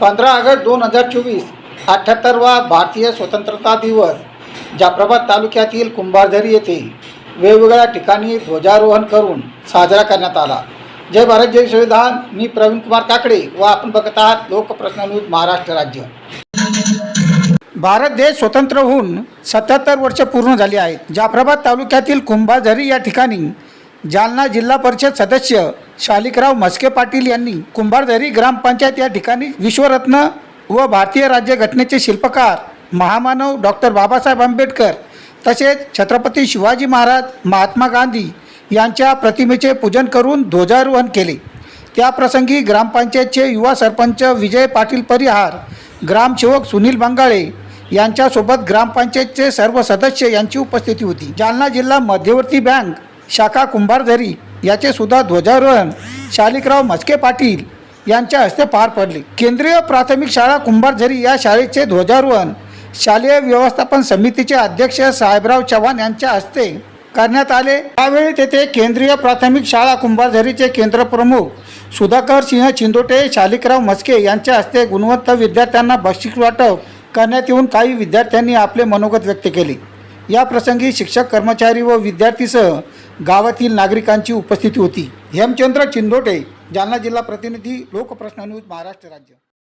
पंधरा ऑगस्ट दोन हजार चोवीस अठ्ठ्याहत्तरवा भारतीय स्वतंत्रता दिवस जाफराबाद तालुक्यातील कुंभारझरी येथे वेगवेगळ्या ठिकाणी ध्वजारोहण करून साजरा करण्यात आला. जय भारत जय संविधान. मी प्रवीण कुमार काकडे व आपण बघत आहात लोकप्रश्न न्यूज महाराष्ट्र राज्य. भारत देश स्वतंत्र होऊन सत्याहत्तर वर्ष पूर्ण झाली आहेत. जाफराबाद तालुक्यातील कुंभाझरी या ठिकाणी जालना जिल्हा परिषद सदस्य शालिकराव म्हस्के पाटील यांनी कुंभारदरी ग्रामपंचायत या ठिकाणी विश्वरत्न व भारतीय राज्यघटनेचे शिल्पकार महामानव डॉक्टर बाबासाहेब आंबेडकर तसेच छत्रपती शिवाजी महाराज महात्मा गांधी यांच्या प्रतिमेचे पूजन करून ध्वजारोहण केले. त्याप्रसंगी ग्रामपंचायतचे युवा सरपंच विजय पाटील परिहार ग्रामसेवक सुनील बंगाळे यांच्यासोबत ग्रामपंचायतचे सर्व सदस्य यांची उपस्थिती होती. जालना जिल्हा मध्यवर्ती बँक शाखा कुंभारझरी याचे सुद्धा ध्वजारोहण शालिकराव म्हस्के पाटील यांच्या हस्ते पार पडले. केंद्रीय प्राथमिक शाळा कुंभारझरी या शाळेचे ध्वजारोहण शालेय व्यवस्थापन समितीचे अध्यक्ष साहेबराव चव्हाण यांच्या हस्ते करण्यात आले. त्यावेळी तेथे केंद्रीय प्राथमिक शाळा कुंभारझरीचे केंद्रप्रमुख सुधाकर सिंह चिंदोटे शालिकराव मस्के यांच्या हस्ते गुणवंत विद्यार्थ्यांना बक्षीस वाटप करण्यात येऊन काही विद्यार्थ्यांनी आपले मनोगत व्यक्त केले. या प्रसंगी शिक्षक कर्मचारी व विद्यार्थीसह गावातील नागरिकांची उपस्थिती होती. हेमचंद्र चिंदोटे जालना जिल्हा प्रतिनिधी लोकप्रश्न न्यूज महाराष्ट्र राज्य.